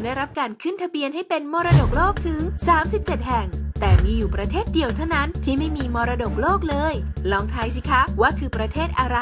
นได้รับการขึ้นทะเบียนให้เป็นมรดกโลกถึง 37 แห่ง แต่มีอยู่ประเทศเดียวเท่านั้นที่ไม่มีมรดกโลกเลย ลองทายสิคะว่าคือประเทศอะไร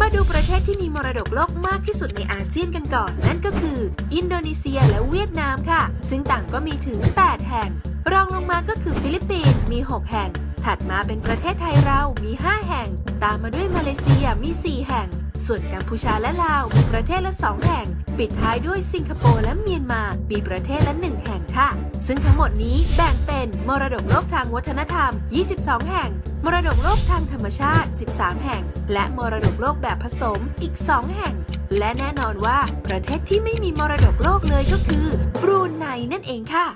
มาดูประเทศที่มีมรดกโลกมากที่สุดในอาเซียนกันก่อน นั่นก็คือ อินโดนีเซียและเวียดนามค่ะ ซึ่งต่างก็มีถึง 8 แห่ง รองลงมาก็คือฟิลิปปินส์มี 6 แห่ง ถัดมาเป็นประเทศไทยเรามี 5 แห่ง ตามมาด้วยมาเลเซียมี 4 แห่ง ส่วนกัมพูชาและลาวมีประเทศละ 2 แห่ง ปิดท้ายด้วยสิงคโปร์และเมียนมา มีประเทศละ 1 แห่งค่ะ ซึ่งทั้งหมดนี้แบ่งเป็นมรดกโลกทางวัฒนธรรม 22 แห่ง มรดกโลกทางธรรมชาติ 13 แห่ง และมรดกโลกแบบผสมอีก 2 แห่ง และแน่นอนว่าประเทศที่ไม่มีมรดกโลกเลยก็คือบรูไนนั่นเองค่ะ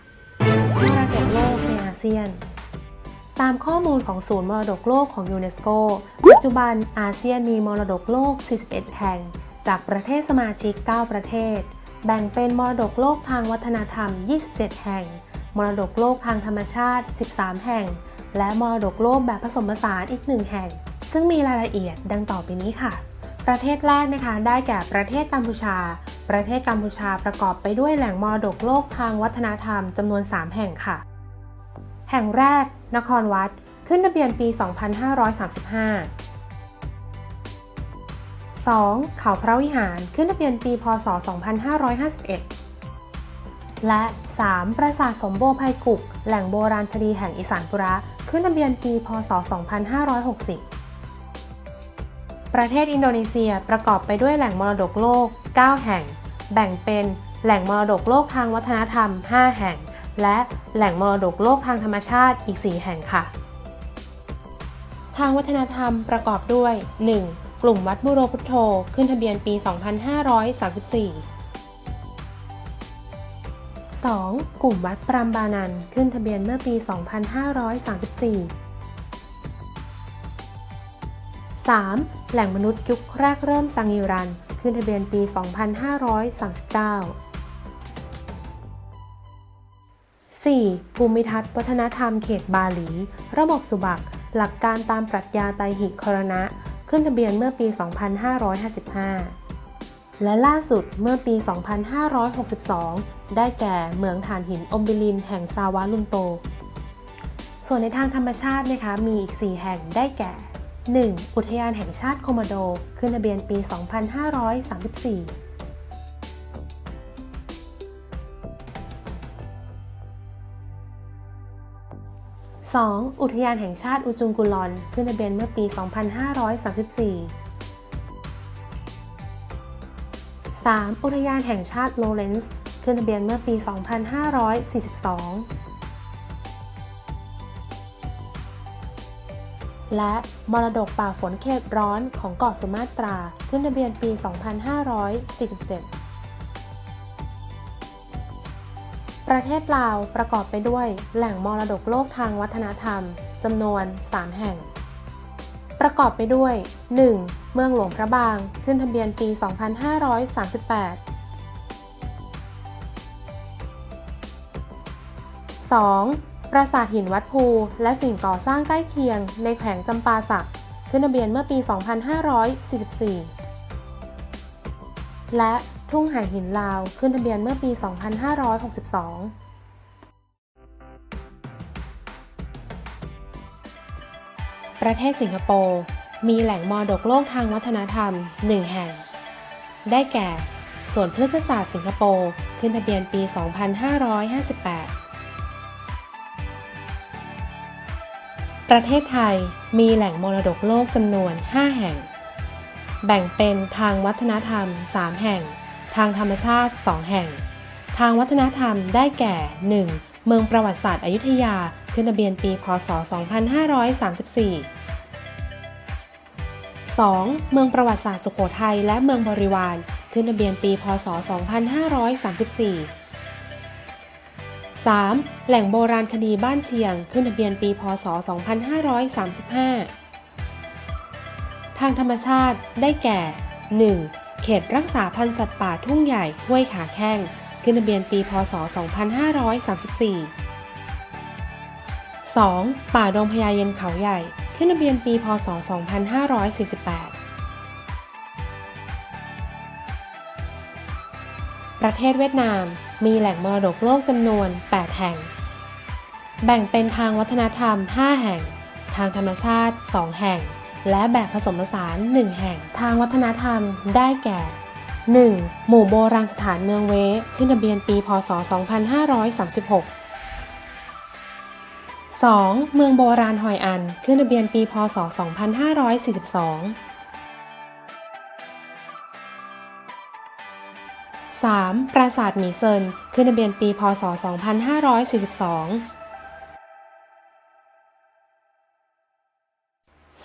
มรดกโลกในอาเซียน ตามข้อมูลของศูนย์มรดกโลกของยูเนสโก ปัจจุบันอาเซียนมีมรดกโลก 41 แห่ง จากประเทศสมาชิก 9 ประเทศ แบ่งเป็นมรดกโลกทางวัฒนธรรม 27 แห่ง มรดกโลกทางธรรมชาติ 13 แห่ง และมรดกโลกแบบผสมผสานอีก 1 แห่ง ซึ่งมีรายละเอียดดังต่อไปนี้ค่ะ ประเทศแรกนะคะได้แก่ประเทศกัมพูชา ประเทศกัมพูชาประกอบไปด้วยแหล่งมรดกโลกทางวัฒนธรรมจำนวน 3 แห่งค่ะ แห่งแรก นครวัด ขึ้นทะเบียนปี 2535 2. เขาพระวิหารขึ้นทะเบียนปี พศ 2551 และ 3. ปราสาทสมโบภัยกุก แหล่งโบราณคดีแห่งอีสานปุระ ขึ้นทะเบียนปี พศ 2560 ประเทศอินโดนีเซียประกอบไปด้วยแหล่งมรดกโลก 9 แห่ง แบ่งเป็น แหล่งมรดกโลกทางวัฒนธรรม 5 แห่ง และแหล่งมรดกโลกทางธรรมชาติอีก 4 แห่งค่ะ ทางวัฒนธรรมประกอบด้วย 1. กลุ่มวัดบุโรพุทโธ ขึ้นทะเบียนปี 2534 2. กลุ่มวัดปรามบานันขึ้นทะเบียนเมื่อปี 2534 3. แหล่งมนุษย์ยุคแรกเริ่มซังยูรัน ขึ้นทะเบียนปี 2539 4. ภูมิทัศน์วัฒนธรรมเขตบาหลี ระบบสุบัก หลักการตามปรัชญาไตรหิครณะ ขึ้นทะเบียนเมื่อปี 2555 และล่าสุดเมื่อปี 2562 ได้แก่เหมืองถ่านหินอมบิลินแห่งซาวาลุนโต ส่วนในทางธรรมชาตินะคะมีอีก 4 แห่งได้แก่ 1. อุทยานแห่งชาติโคโมโด ขึ้นทะเบียนปี 2534 2. อุทยานแห่งชาติอุจุงกุลอน ขึ้นทะเบียนเมื่อปี 2534 3. อุทยานแห่งชาติโลเรนซ์ ขึ้นทะเบียนเมื่อปี 2542 และมรดกป่าฝนเขตร้อนของเกาะสุมาตรา ขึ้นทะเบียนปี 2547 ประเทศลาวประกอบไปด้วยแหล่งมรดกโลกทางวัฒนธรรมจำนวน 3 แห่ง ประกอบไปด้วย 1. เมืองหลวงพระบาง ขึ้นทะเบียนปี 2538 2. ปราสาทหินวัดภู และสิ่งก่อสร้างใกล้เคียง ในแขวงจำปาสัก ขึ้นทะเบียนเมื่อปี 2544 และ ทุ่งหายหินลาว ขึ้นทะเบียนเมื่อปี 2562ประเทศสิงคโปร์มีแหล่งมรดกโลกทางวัฒนธรรม1แห่ง ได้แก่สวนพฤกษศาสตร์สิงคโปร์ขึ้นทะเบียนปี 2558 ประเทศไทยมีแหล่งมรดกโลกจำนวน 5 แห่ง แบ่งเป็นทางวัฒนธรรม 3 แห่ง ทางธรรมชาติ 2 แห่ง ทางวัฒนธรรมได้แก่ 1. เมืองประวัติศาสตร์อยุธยา ขึ้นทะเบียนปี พศ 2534 2. เมืองประวัติศาสตร์สุโขทัยและเมืองบริวาร ขึ้นทะเบียนปี พศ 2534 3. แหล่งโบราณคดีบ้านเชียง ขึ้นทะเบียนปี พศ 2535 ทางธรรมชาติได้แก่ 1. เขตรักษาพันธุ์สัตว์ป่าทุ่งใหญ่ห้วยขาแข้ง ขึ้นทะเบียนปีพศ 2534 2. ป่าดงพญาเย็นเขาใหญ่ ขึ้นทะเบียนปีพศ 2548ประเทศเวียดนาม มีแหล่งมรดกโลกจำนวน 8 แห่ง แบ่งเป็นทางวัฒนธรรม 5 แห่ง ทางธรรมชาติ 2 แห่ง และแบบผสมผสาน1แห่งทางวัฒนธรรมได้แก่ 1. หมู่โบราณสถานเมืองเวขึ้นทะเบียนปี พศ 2536 2. เมืองโบราณหอยอัน ขึ้นทะเบียนปี พศ 2542 3. ปราสาทหมีเซิน ขึ้นทะเบียนปี พศ 2542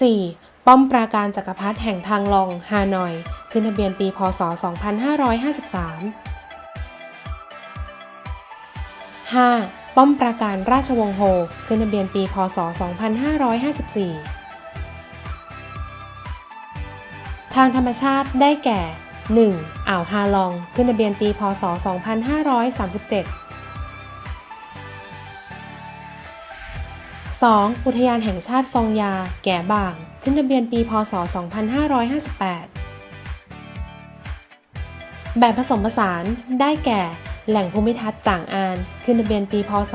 4. ป้อมปราการจักรพรรดิแห่งทางลองฮานอย ขึ้นทะเบียนปี พศ 2553 5. ป้อมปราการราชวงศ์โฮขึ้นทะเบียนปี พศ 2554 ทางธรรมชาติได้แก่ 1. อ่าวฮาลอง ขึ้นทะเบียนปี พศ 2537 2. อุทยานแห่งชาติฟองยา แก่บ่าง ขึ้นทะเบียนปี พศ 2558 แบบผสมผสานได้แก่ แหล่งภูมิทัศน์จ่างอาน ขึ้นทะเบียนปี พศ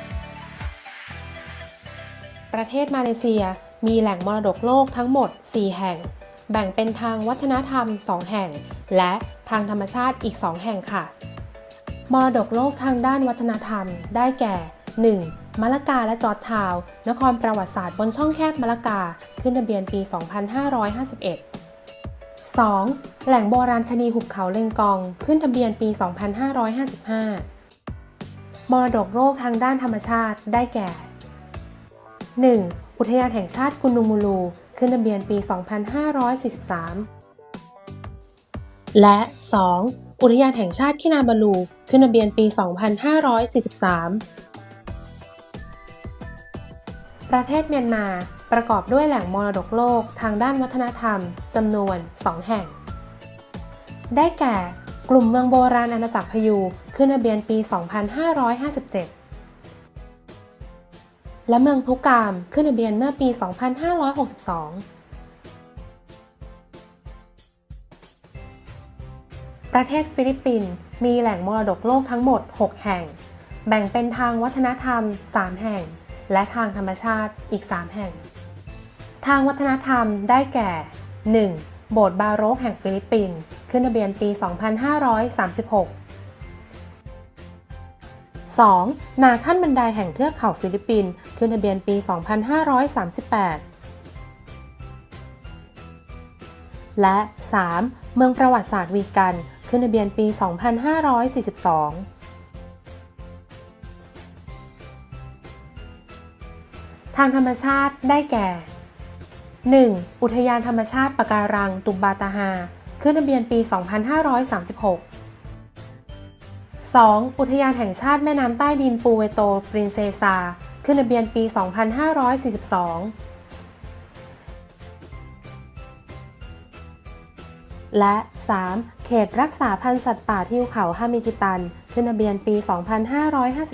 2557 ประเทศมาเลเซียมีแหล่งมรดกโลกทั้งหมด 4 แห่ง แบ่งเป็นทางวัฒนธรรม 2 แห่ง และทางธรรมชาติอีก 2 แห่งค่ะ มรดกโลกทางด้านวัฒนธรรมได้แก่ 1. มะละกาและจอร์จทาวน์นครประวัติศาสตร์บนช่องแคบมะละกา ขึ้นทะเบียนปี 2551 2. แหล่งโบราณคดีหุบเขาเลงกอง ขึ้นทะเบียนปี 2555 มรดกโลกทางด้านธรรมชาติได้แก่ 1. อุทยานแห่งชาติกุนูมูลู ขึ้นทะเบียนปี 2543 และ 2. อุทยานแห่งชาติคินาบาลู ขึ้นทะเบียนปี 2543 ประเทศเมียนมา ประกอบด้วยแหล่งมรดกโลกทางด้านวัฒนธรรมจำนวน 2 แห่ง ได้แก่ กลุ่มเมืองโบราณอาณาจักรพยูขึ้นทะเบียนปี 2557 และเมืองพุกามขึ้นทะเบียนเมื่อปี 2562ประเทศฟิลิปปินส์มีแหล่งมรดกโลกทั้งหมด 6 แห่ง แบ่งเป็นทางวัฒนธรรม 3 แห่ง และทางธรรมชาติอีก 3 แห่ง ทางวัฒนธรรมได้แก่ 1. โบสถ์บาโรกแห่งฟิลิปปินส์ขึ้นทะเบียนปี 2536 2. นาขั้นบันไดแห่งเทือกเขาฟิลิปปินส์ขึ้นทะเบียนปี 2538 และ 3. เมืองประวัติศาสตร์วีกัน ขึ้นทะเบียนปี 2542 ทางธรรมชาติได้แก่ 1. อุทยานธรรมชาติปะการัง ตุบบาตาฮา ขึ้นทะเบียนปี 2536 2. อุทยานแห่งชาติแม่น้ำใต้ดินปูเวโต ปรินเซซา ขึ้นทะเบียนปี 2542 และ 3. เขตรักษาพันธุ์สัตว์ป่าทิวเขาฮามิกิตัน ขึ้นทะเบียนปี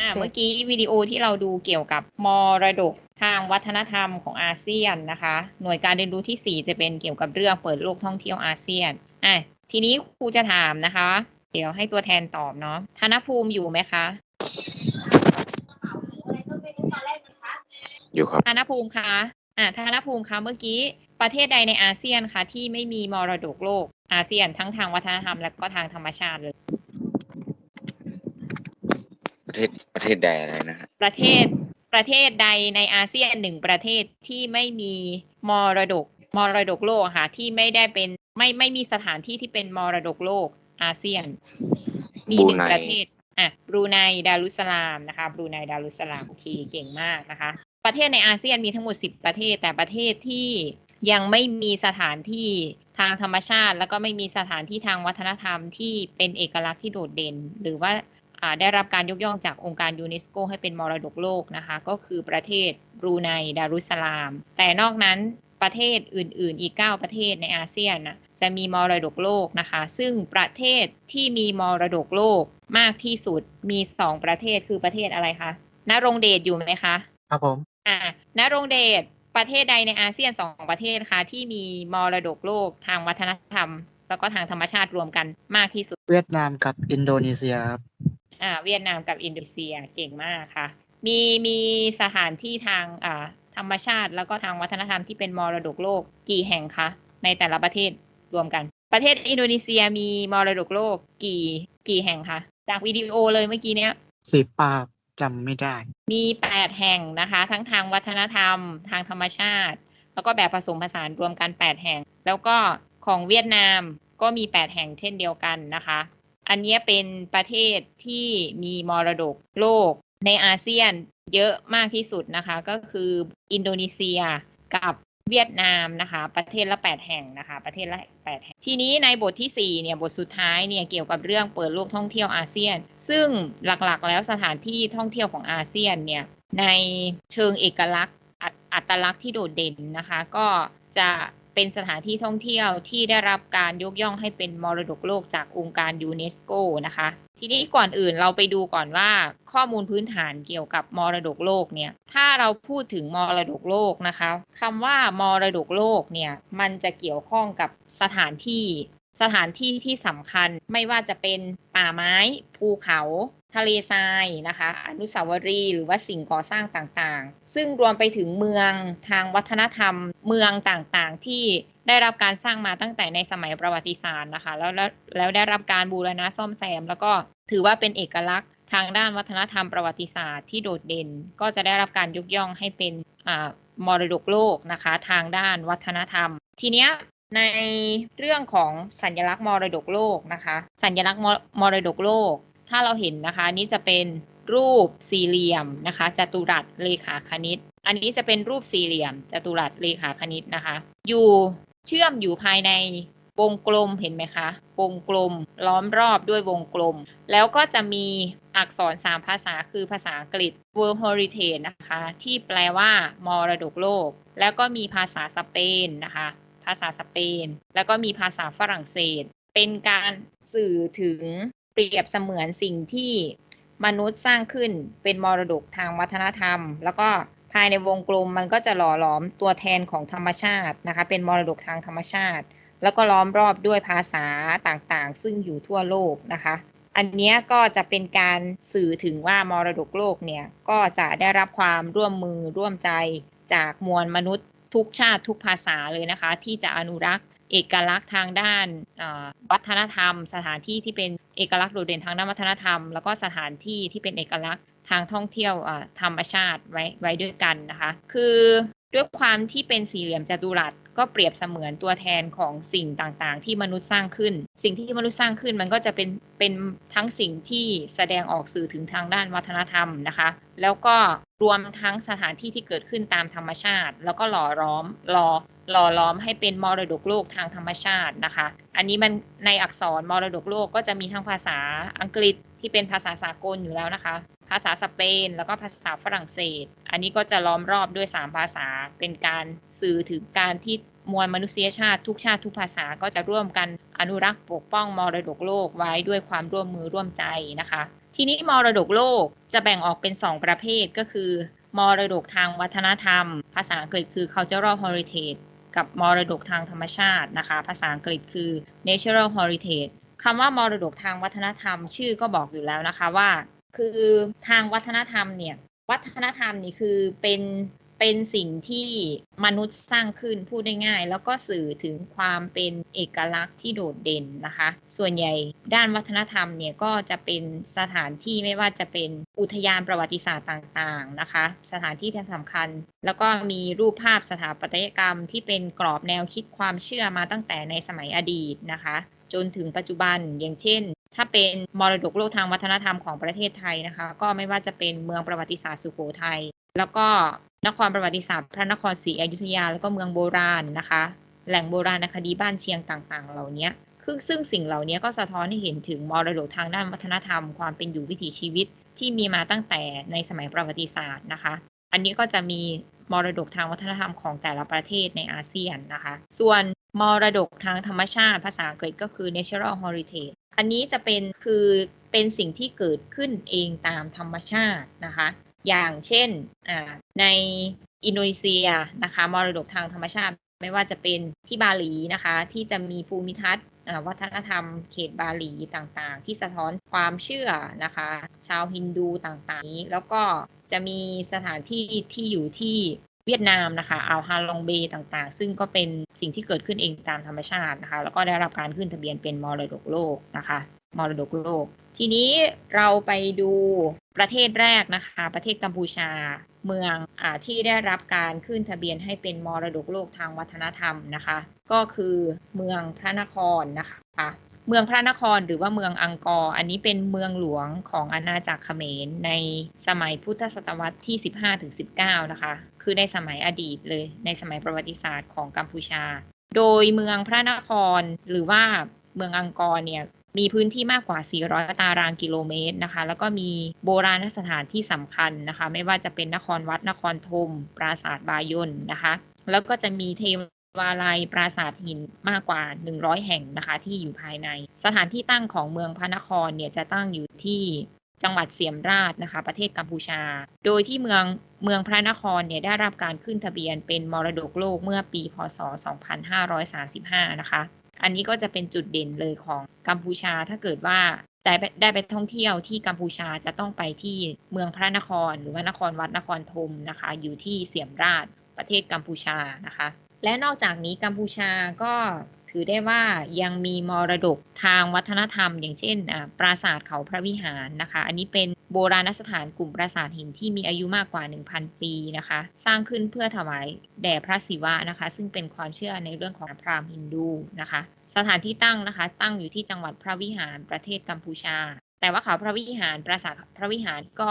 อ่าเมื่อกี้วิดีโอที่เราดูเกี่ยวกับมรดก ทางวัฒนธรรมของอาเซียนนะคะ หน่วยการเรียนรู้ที่ 4 จะเป็นเกี่ยวกับเรื่องเปิดโลกท่องเที่ยวอาเซียนอะทีนี้ครูจะถามนะคะ เดี๋ยวให้ตัวแทนตอบเนาะธนภูมิอยู่ไหมคะ อยู่ครับธนภูมิคะอะธนภูมิคะเมื่อกี้ประเทศใดในอาเซียนคะที่ไม่มีมรดกโลกอาเซียนทั้งทางวัฒนธรรมและก็ทางธรรมชาติเลยประเทศประเทศใดอะไรนะฮะประเทศ ประเทศใดในอาเซียนหนึ่งประเทศที่ไม่มีมรดกมรดกโลกค่ะ ที่ไม่ได้เป็นไม่ไม่มีสถานที่ที่เป็นมรดกโลกอาเซียน มีหนึ่งประเทศอะบรูไนดารุสลามนะคะบรูไนดารุสลามโอเคเก่งมากนะคะ ประเทศในอาเซียนมีทั้งหมด10ประเทศ แต่ประเทศที่ยังไม่มีสถานที่ทางธรรมชาติ แล้วก็ไม่มีสถานที่ทางวัฒนธรรมที่เป็นเอกลักษณ์ที่โดดเด่น หรือว่า ได้รับการยกย่องจากองค์การยูเนสโกให้เป็นมรดกโลกนะคะ ก็คือประเทศบรูไนดารุสสลาม แต่นอกนั้นประเทศอื่น ๆ อีก 9 ประเทศในอาเซียนนะจะมีมรดกโลกนะคะ ซึ่งประเทศที่มีมรดกโลกมากที่สุดมี 2 ประเทศคือประเทศอะไรคะนรงเดชอยู่ไหมคะ ครับผมอ่านรงเดชประเทศใดในอาเซียนสองประเทศคะที่มีมรดกโลกทางวัฒนธรรม แล้วก็ทางธรรมชาติรวมกันมากที่สุด เวียดนามกับอินโดนีเซียครับ อ่าเวียดนามกับอินโดนีเซียเก่งมากค่ะ มีมีสถานที่ทางอ่าธรรมชาติแล้วก็ทางวัฒนธรรมที่เป็นมรดกโลกกี่แห่งคะในแต่ละประเทศรวมกัน ประเทศอินโดนีเซียมีมรดกโลกกี่กี่แห่งคะจากวิดีโอเลยเมื่อกี้เนี้ยสิบปาบจำไม่ได้ มีแปดแห่งนะคะ ทั้งทางวัฒนธรรม ทางธรรมชาติ แล้วก็แบบผสมผสานรวมกันแปดแห่ง แล้วก็ของเวียดนามก็มีแปดแห่งเช่นเดียวกันนะคะ อันนี้เป็นประเทศที่มีมรดกโลกในอาเซียนเยอะมากที่สุดนะคะ ก็คืออินโดนีเซียกับเวียดนามนะคะ ประเทศละ 8 แห่งนะคะ ประเทศละ 8 แห่ง ทีนี้ในบทที่ 4 เนี่ย บทสุดท้ายเนี่ย เกี่ยวกับเรื่องเปิดโลกท่องเที่ยวอาเซียน ซึ่งหลักๆ แล้วสถานที่ท่องเที่ยวของอาเซียนเนี่ย ในเชิงเอกลักษณ์อัตลักษณ์ที่โดดเด่นนะคะ ก็จะ เป็นสถานที่ท่องเที่ยวที่ได้รับการยกย่องให้เป็นมรดกโลกจากองค์การยูเนสโกนะคะ ทีนี้ก่อนอื่นเราไปดูก่อนว่าข้อมูลพื้นฐานเกี่ยวกับมรดกโลกเนี่ย ถ้าเราพูดถึงมรดกโลกนะคะคำว่ามรดกโลกเนี่ย มันจะเกี่ยวข้องกับสถานที่ สถานที่ที่สำคัญไม่ว่าจะเป็นป่าไม้ ภูเขา ทะเลทรายนะคะ อนุสาวรีย์หรือว่าสิ่งก่อสร้างต่างๆ ซึ่งรวมไปถึงเมืองทางวัฒนธรรม เมืองต่างๆ ที่ได้รับการสร้างมาตั้งแต่ในสมัยประวัติศาสตร์นะคะ แล้วแล้วแล้วได้รับการบูรณะซ่อมแซม แล้วก็ถือว่าเป็นเอกลักษณ์ทางด้านวัฒนธรรมประวัติศาสตร์ที่โดดเด่น ก็จะได้รับการยกย่องให้เป็นอ่ามรดกโลกนะคะ ทางด้านวัฒนธรรม ทีเนี้ย ในเรื่องของสัญลักษณ์มรดกโลกนะคะ สัญลักษณ์มรดกโลก ถ้าเราเห็นนะคะนี้จะเป็นรูปสี่เหลี่ยมนะคะจัตุรัสเลขาคณิต อันนี้จะเป็นรูปสี่เหลี่ยมจัตุรัสเลขาคณิตนะคะ อยู่เชื่อมอยู่ภายในวงกลมเห็นไหมคะ วงกลมล้อมรอบด้วยวงกลม แล้วก็จะมีอักษรสามภาษาคือภาษาอังกฤษ World Heritage นะคะ ที่แปลว่ามรดกโลก แล้วก็มีภาษาสเปนนะคะาษาสเปน แล้วก็มีภาษาฝรั่งเศส เป็นการสื่อถึงเปรียบเสมือนสิ่งที่มนุษย์สร้างขึ้นเป็นมรดกทางวัฒนธรรม แล้วก็ภายในวงกลมมันก็จะหล่อหลอมตัวแทนของธรรมชาตินะคะเป็นมรดกทางธรรมชาติ แล้วก็ล้อมรอบด้วยภาษาต่างๆ ซึ่งอยู่ทั่วโลกนะคะ อันนี้ก็จะเป็นการสื่อถึงว่ามรดกโลกเนี่ยก็จะได้รับความร่วมมือร่วมใจจากมวลมนุษย์ ทุกชาติทุกภาษาเลยนะคะ ที่จะอนุรักษ์เอกลักษณ์ทางด้านวัฒนธรรม สถานที่ที่เป็นเอกลักษณ์โดดเด่นทางด้านวัฒนธรรม แล้วก็สถานที่ที่เป็นเอกลักษณ์ทางท่องเที่ยวธรรมชาติไว้ไว้ด้วยกันนะคะ คือ ด้วยความที่เป็นสี่เหลี่ยมจัตุรัสก็เปรียบเสมือนตัวแทนของสิ่งต่างๆ ที่มนุษย์สร้างขึ้น สิ่งที่มนุษย์สร้างขึ้นมันก็จะเป็นเป็นทั้งสิ่งที่แสดงออกสื่อถึงทางด้านวัฒนธรรมนะคะ แล้วก็รวมทั้งสถานที่ที่เกิดขึ้นตามธรรมชาติ แล้วก็หล่อล้อมหล่อหล่อล้อมให้เป็นมรดกโลกทางธรรมชาตินะคะ อันนี้มันในอักษรมรดกโลกก็จะมีทั้งภาษาอังกฤษที่เป็นภาษาสากลอยู่แล้วนะคะ ภาษาสเปน แล้วก็ภาษาฝรั่งเศส อันนี้ก็จะล้อมรอบด้วย 3 ภาษา เป็นการสื่อถึงการที่มวลมนุษยชาติทุกชาติทุกภาษาก็จะร่วมกันอนุรักษ์ปกป้องมรดกโลกไว้ด้วยความร่วมมือร่วมใจนะคะ ทีนี้มรดกโลกจะแบ่งออกเป็น 2 ประเภทก็คือ มรดกทางวัฒนธรรม ภาษาอังกฤษคือ cultural heritage กับมรดกทางธรรมชาตินะคะ ภาษาอังกฤษคือ natural heritage คำว่ามรดกทางวัฒนธรรม ชื่อก็บอกอยู่แล้วนะคะว่า คือทางวัฒนธรรมเนี่ย วัฒนธรรมนี่คือเป็นเป็นสิ่งที่มนุษย์สร้างขึ้นพูดได้ง่าย แล้วก็สื่อถึงความเป็นเอกลักษณ์ที่โดดเด่นนะคะ ส่วนใหญ่ด้านวัฒนธรรมเนี่ยก็จะเป็นสถานที่ไม่ว่าจะเป็นอุทยานประวัติศาสตร์ต่างๆนะคะ สถานที่ที่สำคัญ แล้วก็มีรูปภาพสถาปัตยกรรมที่เป็นกรอบแนวคิดความเชื่อมาตั้งแต่ในสมัยอดีตนะคะ จนถึงปัจจุบันอย่างเช่น ถ้าเป็นมรดกโลกทางวัฒนธรรมของประเทศไทยนะคะ ก็ไม่ว่าจะเป็นเมืองประวัติศาสตร์สุโขทัยแล้วก็นครประวัติศาสตร์พระนครศรีอยุธยาแล้วก็เมืองโบราณนะคะ แหล่งโบราณคดีบ้านเชียงต่างๆ เหล่านี้คือซึ่งสิ่งเหล่านี้ก็สะท้อนให้เห็นถึงมรดกทางด้านวัฒนธรรม ความเป็นอยู่วิถีชีวิตที่มีมาตั้งแต่ในสมัยประวัติศาสตร์นะคะ อันนี้ก็จะมีมรดกทางวัฒนธรรมของแต่ละประเทศในอาเซียนนะคะ ส่วนมรดกทางธรรมชาติภาษาอังกฤษก็คือ natural heritage อันนี้จะเป็นคือเป็นสิ่งที่เกิดขึ้นเองตามธรรมชาตินะคะ อย่างเช่นในอินโดนีเซียนะคะมรดกทางธรรมชาติ ไม่ว่าจะเป็นที่บาหลีนะคะ ที่จะมีภูมิทัศน์วัฒนธรรมเขตบาหลีต่างๆ ที่สะท้อนความเชื่อนะคะ ชาวฮินดูต่างๆนี้แล้วก็จะมีสถานที่ที่อยู่ที่ เวียดนามนะคะอ่าวฮาลองเบย์ต่างๆ ซึ่งก็เป็นสิ่งที่เกิดขึ้นเองตามธรรมชาตินะคะ แล้วก็ได้รับการขึ้นทะเบียนเป็นมรดกโลกนะคะมรดกโลก ทีนี้เราไปดูประเทศแรกนะคะ ประเทศกัมพูชาเมืองอที่ได้รับการขึ้นทะเบียนให้เป็นมรดกโลกทางวัฒนธรรมนะคะ ก็คือเมืองพระนครนะคะ เมืองพระนครหรือว่าเมืองอังกอร์ อันนี้เป็นเมืองหลวงของอาณาจักรเขมรในสมัยพุทธศตวรรษที่ 15-19 นะคะ คือในสมัยอดีตเลย ในสมัยประวัติศาสตร์ของกัมพูชา โดยเมืองพระนครหรือว่าเมืองอังกอร์เนี่ยมีพื้นที่มากกว่า 400 ตารางกิโลเมตรนะคะ แล้วก็มีโบราณสถานที่สำคัญนะคะ ไม่ว่าจะเป็นนครวัด นครธมปราสาทบายนนะคะ แล้วก็จะมีเท วาลัยปราสาทหินมากกว่า 100 แห่งนะคะที่อยู่ภายใน สถานที่ตั้งของเมืองพระนครเนี่ยจะตั้งอยู่ที่จังหวัดเสียมราชนะคะ ประเทศกัมพูชา โดยที่เมืองเมืองพระนครเนี่ยได้รับการขึ้นทะเบียนเป็นมรดกโลกเมื่อปี พศ 2535 นะคะ อันนี้ก็จะเป็นจุดเด่นเลยของกัมพูชาถ้าเกิดว่าได้ไปได้ไปท่องเที่ยวที่กัมพูชาจะต้องไปที่เมืองพระนคร หรือว่านครวัดนครธมนะคะ อยู่ที่เสียมราชประเทศกัมพูชานะคะ และนอกจากนี้กัมพูชาก็ถือได้ว่ายังมีมรดกทางวัฒนธรรม อย่างเช่น ปราสาทเขาพระวิหารนะคะ อันนี้เป็นโบราณสถานกลุ่มปราสาทหินที่มีอายุมากกว่า 1,000 ปีนะคะ สร้างขึ้นเพื่อถวายแด่พระศิวะนะคะ ซึ่งเป็นความเชื่อในเรื่องของพราหมณ์ฮินดูนะคะ สถานที่ตั้งนะคะ ตั้งอยู่ที่จังหวัดพระวิหารประเทศกัมพูชา แต่ว่าเขาพระวิหารปราสาทพระวิหารก็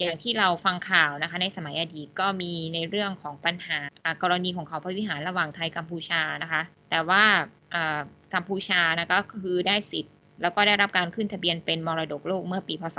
อย่างที่เราฟังข่าวนะคะ ในสมัยอดีตก็มีในเรื่องของปัญหากรณีของเขาพระวิหารระหว่างไทยกัมพูชานะคะ แต่ว่ากัมพูชานะก็คือได้สิทธิ์ แล้วก็ได้รับการขึ้นทะเบียนเป็นมรดกโลกเมื่อปีพศ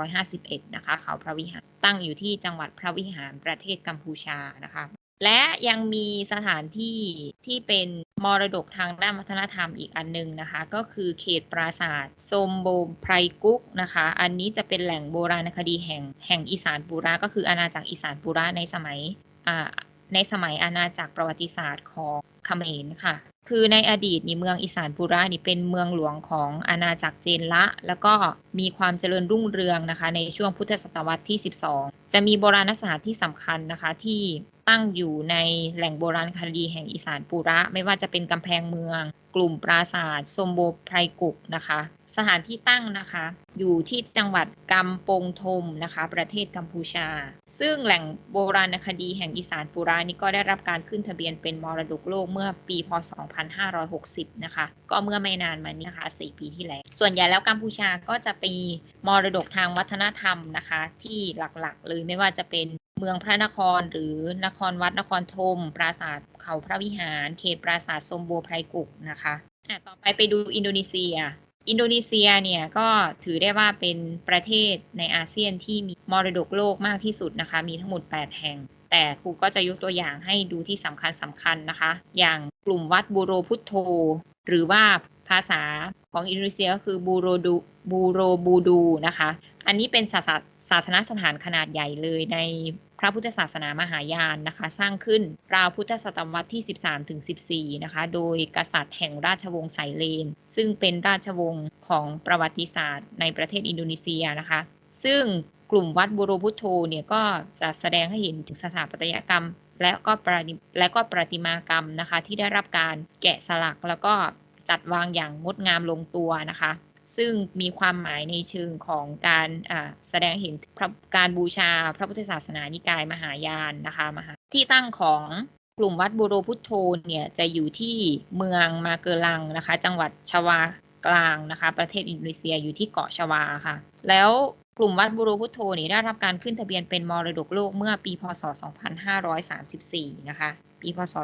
2551 นะคะ เขาพระวิหารตั้งอยู่ที่จังหวัดพระวิหารประเทศกัมพูชานะคะ และยังมีสถานที่ที่เป็นมรดกทางด้านวัฒนธรรมอีกอันหนึงนะคะ ก็คือเขตปราสาทโซมโบไพรกุกนะคะ อันนี้จะเป็นแหล่งโบราณคดีแห่งแห่งอีสานปูระก็คืออาณาจักรอีสานปูระในสมัยในสมัยอาณาจักรประวัติศาสตร์ของเขมรค่ะ คือในอดีตนี่เมืองอีสานปุระนี่เป็นเมืองหลวงของอาณาจักรเจนละ แล้วก็มีความเจริญรุ่งเรืองนะคะ ในช่วงพุทธศตวรรษที่ 12 จะมีโบราณสถานที่สำคัญนะคะที่ ตั้งอยู่ในแหล่งโบราณคดีแห่งอีสานปุระ ไม่ว่าจะเป็นกำแพงเมือง กลุ่มปราสาทสมโบไพรกุกนะคะสถานที่ตั้งนะคะ อยู่ที่จังหวัดกัมปงทมนะคะ ประเทศกัมพูชา ซึ่งแหล่งโบราณคดีแห่งอีสานปุรานี่ก็ได้รับการขึ้นทะเบียนเป็นมรดกโลกเมื่อปีพศ 2560 นะคะ ก็เมื่อไม่นานมานี้นะคะ 4 ปีที่แล้ว ส่วนใหญ่แล้วกัมพูชาก็จะมีมรดกทางวัฒนธรรมนะคะ ที่หลักๆเลยไม่ว่าจะเป็นเมืองพระนครหรือนครวัดนครธมปราสาทเขาพระวิหาร เขตปราสาทสมโบไพรกุกนะคะอะต่อไปไปดูอินโดนีเซีย อินโดนีเซียเนี่ยก็ถือได้ว่าเป็นประเทศในอาเซียนที่มีมรดกโลกมากที่สุดนะคะ มีทั้งหมด 8 แห่ง แต่ครูก็จะยกตัวอย่างให้ดูที่สำคัญสำคัญนะคะ อย่างกลุ่มวัดบูโรพุทโธ หรือว่าภาษาของอินโดนีเซียก็คือบูโรดูบูโรบูดูนะคะ อันนี้เป็นศาสนาสถานขนาดใหญ่เลยใน พระพุทธศาสนามหายานนะคะ สร้างขึ้นราวพุทธศตวรรษที่ 13ถึง14 นะคะ โดยกษัตริย์แห่งราชวงศ์ไสเลน ซึ่งเป็นราชวงศ์ของประวัติศาสตร์ในประเทศอินโดนีเซียนะคะ ซึ่งกลุ่มวัดบูโรพุทโธเนี่ยก็จะแสดงให้เห็นถึงสถาปัตยกรรม และก็ประและก็ประติมากรรมนะคะ ที่ได้รับการแกะสลักแล้วก็จัดวางอย่างงดงามลงตัวนะคะ ซึ่งมีความหมายในเชิงของการแสดงเห็นการบูชาพระพุทธศาสนานิกายมหายานนะคะมหาที่ตั้งของกลุ่มวัดบูโรพุทโธเนี่ยจะอยู่ที่เมืองมาเกลังนะคะ จังหวัดชวากลางนะคะ ประเทศอินโดนีเซียอยู่ที่เกาะชวาค่ะ แล้วกลุ่มวัดบูโรพุทโธนี่ได้รับการขึ้นทะเบียนเป็นมรดกโลกเมื่อปีพศ 2534 นะคะ ปีพศ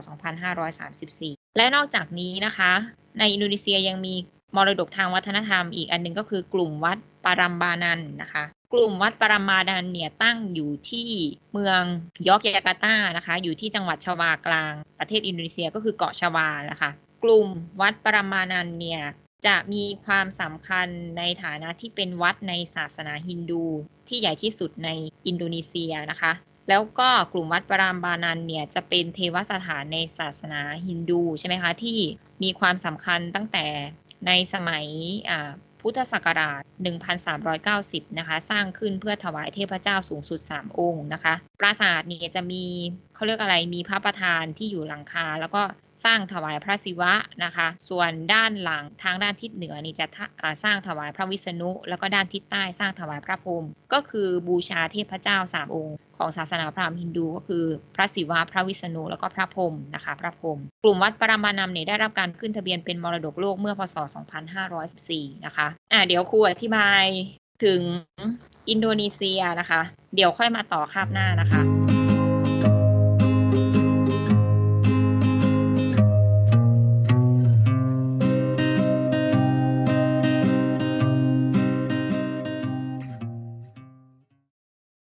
2534 และนอกจากนี้นะคะ ในอินโดนีเซียยังมี มรดกทางวัฒนธรรม อีกอันหนึงก็คือกลุ่มวัดปารัมบานันนะคะ กลุ่มวัดปารัมบานันเนี่ยตั้งอยู่ที่เมืองยอกยาการ์ตานะคะ อยู่ที่จังหวัดชวากลาง ประเทศอินโดนีเซียก็คือเกาะชวานะคะ กลุ่มวัดปารัมบานันเนี่ยจะมีความสำคัญในฐานะที่เป็นวัดในศาสนาฮินดู ที่ใหญ่ที่สุดในอินโดนีเซียนะคะ แล้วก็กลุ่มวัดปรามบานันเนี่ยจะเป็นเทวสถานในศาสนาฮินดูใช่ไหมคะที่มีความสำคัญตั้งแต่ ในสมัยพุทธศักราช 1390 นะคะ สร้างขึ้นเพื่อถวายเทพเจ้าสูงสุด 3 องค์นะคะ ปราสาทเนี่ยจะมี เขาเรียกอะไรมีพระประธานที่อยู่หลังคา แล้วก็สร้างถวายพระศิวะนะคะ ส่วนด้านหลังทางด้านทิศเหนือนี่จะะสร้างถวายพระวิษณุ แล้วก็ด้านทิศใต้สร้างถวายพระพรหมก็คือบูชาเทพเจ้า3องค์ ของศาสนาพราหมณ์ฮินดูก็คือ พระศิวะพระวิษณุแล้วก็พระพรหมนะคะพระพรหมกลุ่มวัดปรมานำเนี่ยได้รับการขึ้นทะเบียนเป็นมรดกโลกเมื่อพศ 2514 นะคะอ่าเดี๋ยวครูอธิบายถึงอินโดนีเซียนะคะ เดี๋ยวค่อยมาต่อคาบหน้านะคะ